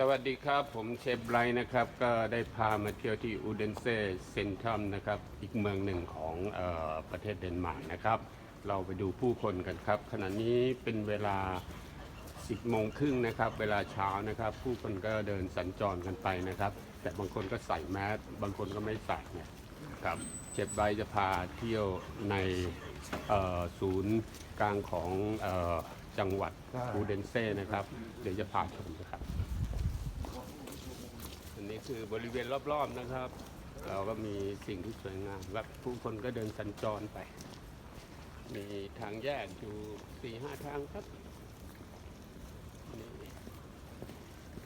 สวัสดีครับ ผมเชฟไบรท์นะครับ ก็ได้พามาเที่ยวที่อูเดนเซ่เซนทรัมนะครับ อีกเมืองหนึ่งของออประเทศเดนมาร์กนะครับ เราไปดูผู้คนกันครับ ขณะนี้เป็นเวลา 10โมงครึ่งนะครับ เวลาเช้านะครับ ผู้คนก็เดินสัญจรกันไปนะครับ แต่บางคนก็ใส่แมสบางคนก็ไม่ใส่เนี่ยครับเชฟไบรท์จะพาเที่ยวในศูนย์กลางของออจังหวัดอูเดนเซ่นะครับ เดี๋ยวจะพาชมนะครับ นนี้คือบริเวณรอบๆนะครับ เราก็มีสิ่งที่สวยงามและผู้คนก็เดินสัญจรไป มีทางแยกอยู่สี่ห้าทางครับ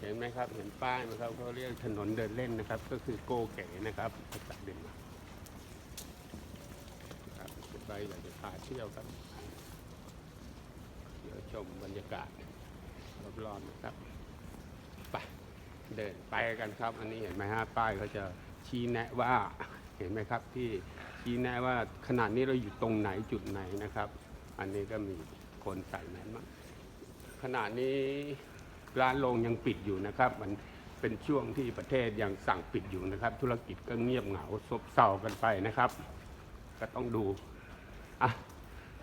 เห็นไหมครับเห็นป้ายไหมครับเขาเรียกถนนเดินเล่นนะครับ ก็คือโกเก๋นะครับภาษาเดนมาร์กครับไปอยากจะพาเที่ยวครับเดี๋ยวชมบรรยากาศรอบๆนะครับไป เดินไปกันครับ อันนี้เห็นไหมฮะป้ายเขาจะชี้แนะว่าเห็นไหมครับที่ชี้แนะว่าขนาดนี้เราอยู่ตรงไหนจุดไหนนะครับ อันนี้ก็มีคนใส่แมสมาขณะนี้ร้านโรงยังปิดอยู่นะครับ มันเป็นช่วงที่ประเทศยังสั่งปิดอยู่นะครับ ธุรกิจก็เงียบเหงาซบเซากันไปนะครับ ก็ต้องดูอะ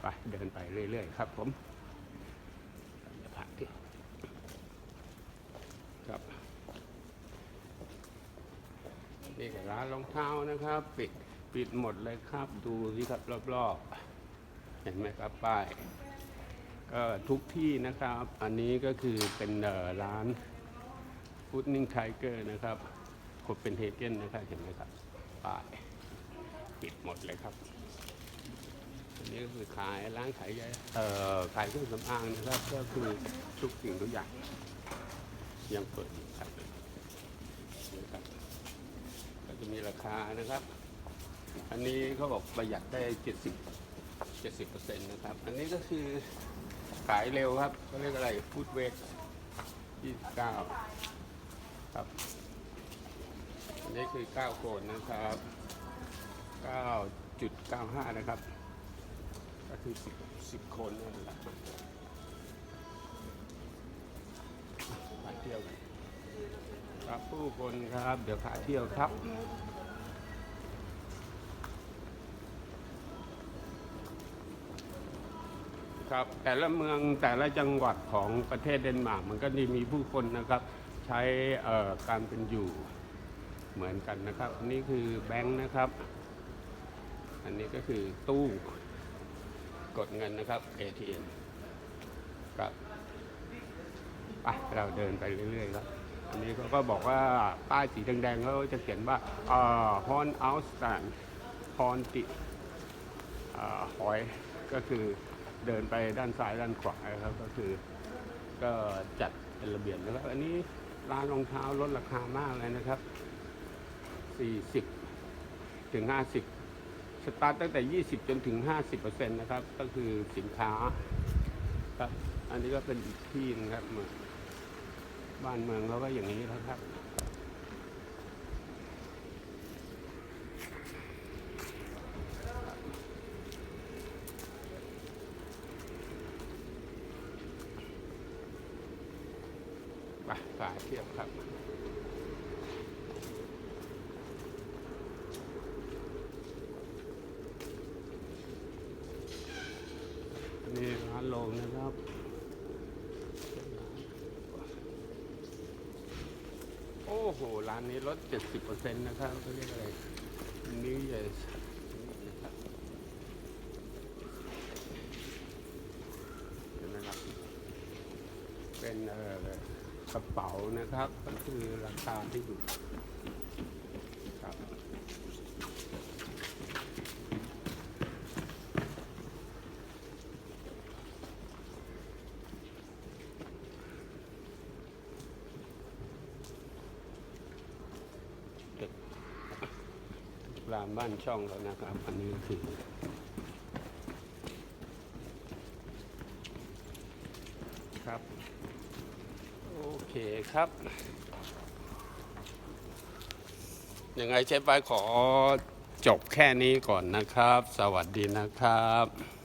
ไปเดินไปเรื่อยๆครับผมจะผ่านที่ครับ นี่ก็ร้านรองเท้านะครับ ปิดปิดหมดเลยครับดูสิครับรอบๆ เห็นไหมครับป้ายก็ทุกที่นะครับ อันนี้ก็คือเป็นเอ่อร้านฟุตนิ่งไทเกอร์นะครับโคเปนเฮเกนนะครับเห็นไหมครับป้ายปิดหมดเลยครับอันนี้ก็คือขายร้านขายยาเอ่อขายเครื่องสำอางนะครับ ก็คือทุกสิ่งทุกอย่างยังเปิดอยู่ครับนะครับ จะมีราคานะครับ อันนี้เขาบอกประหยัดได้ 70 70%นะครับ อันนี้ก็คือขายเร็วครับเขาเรียกอะไรฟูดเวท29 ครับ อันนี้คือ 9 โกนนะครับ 9.95 นะครับ ก็คือ 10 10คนนั่นแหละไปเที่ยวกัน ครับผู้คนครับ เดี๋ยวพาเที่ยวครับครับแต่ละเมืองแต่ละจังหวัดของประเทศเดนมาร์กมันก็จะมีผู้คนนะครับ ใช้การเป็นอยู่เหมือนกันนะครับนนี้คือแบงค์นะครับ อันนี้ก็คือตู้กดเงินนะครับ ATM ครับไปเราเดินไปเรื่อยๆครับ อันนี้เขาก็บอกว่าป้ายสีแดงๆเขาจะเขียนว่าฮอนเอาสตันฮอนติหอยก็คือเดินไปด้านซ้ายด้านขวาครับก็คือ ก็จัดเป็นระเบียบนะครับ อันนี้ร้านรองเท้าลดราคามากเลยนะครับ 40 ถึง 50 สตาร์ตตั้งแต่ 20 จนถึง 50%นะครับ ก็คือสินค้าครับ อันนี้ก็เป็นอีกที่นึงครับ บ้านเมืองเขาก็อย่างนี้แล้วครับไปฝาเทียบครับ นี่ร้านโลงนะครับ อ้โห ร้านนี้ลด70%นต์นะครับเขาเรียกอะไรนิวเยสเห็นไหมครับ เป็นเอ่อกระเป๋านะครับ ก็คือราคาที่อยู่ครับ รามบ้านช่องแล้วนะครับ อันนี้คือ ครับ โอเคครับ ยังไงเชฟไปขอจบแค่นี้ก่อนนะครับ สวัสดีนะครับ